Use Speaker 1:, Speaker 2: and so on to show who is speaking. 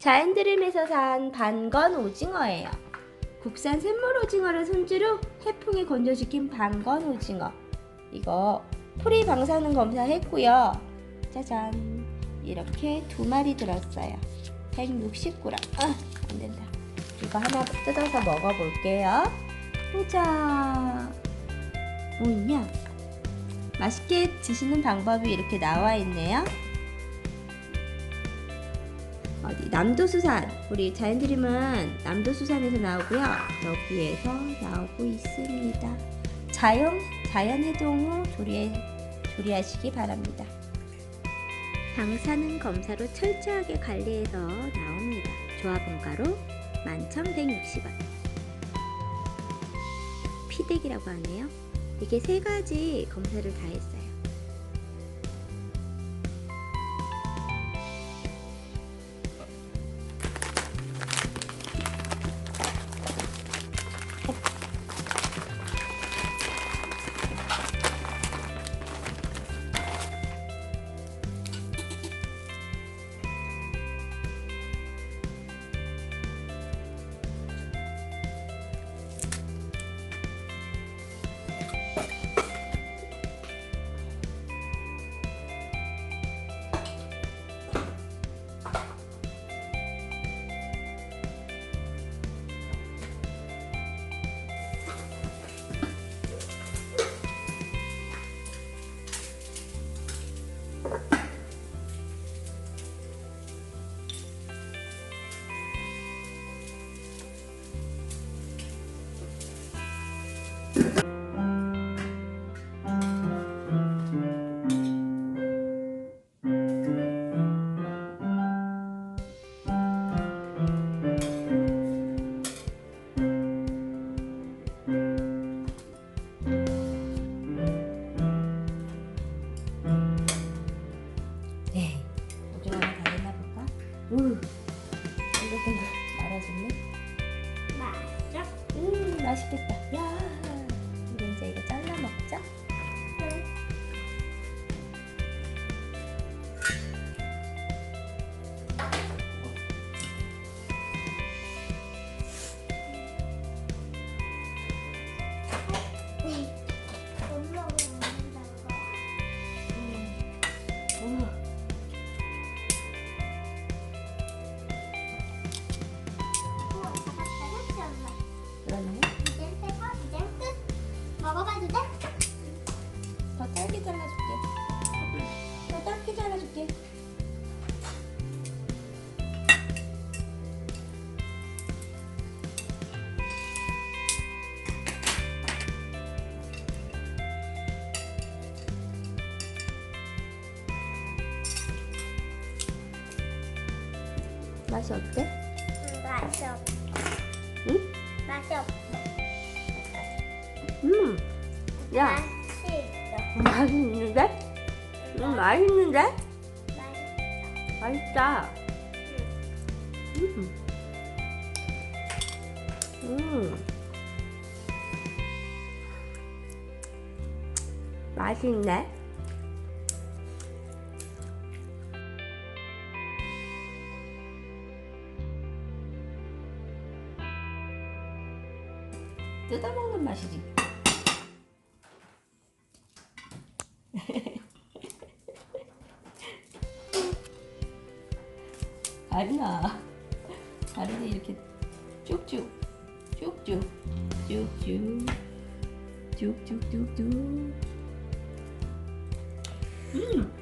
Speaker 1: 자연드림에서 산 반건 오징어예요. 국산 샘물 오징어를 손주로 해풍에 건조시킨 반건 오징어. 이거 풀이 방사능 검사했고요. 짜잔. 이렇게 두 마리 들었어요. 160g. 아, 안 된다. 이거 하나 뜯어서 먹어볼게요. 보자. 뭐 있냐? 맛있게 드시는 방법이 이렇게 나와 있네요. 어디 남도수산 우리 자연드림은 남도수산에서 나오고요. 여기에서 나오고 있습니다. 자연 자연 해동 후 조리해 조리하시기 바랍니다. 방사능 검사로 철저하게 관리해서 나옵니다. 조합은 가로 11,160원. 피대기라고 하네요. 이게 세 가지 검사를 다 했어요. 맛있겠다. 야. 우리 이제 이거 잘라 먹자.
Speaker 2: 엄 먹어봐도 돼?
Speaker 1: 더 짧게 잘라줄게. 더 짧게 잘라줄게. 맛이 어때?
Speaker 2: 음, 맛이 없.
Speaker 1: 응?
Speaker 2: 맛이 없어.
Speaker 1: 음, 야,
Speaker 2: 맛이 있어.
Speaker 1: 맛있는데? 음, 맛있는데?
Speaker 2: 맛있어.
Speaker 1: 맛있다. 음. 음. 맛있네. 뜯어먹는 맛이지. 아니야. 다리는 이렇게 쭉쭉, 쭉쭉, 쭉쭉, 쭉쭉쭉쭉. 음,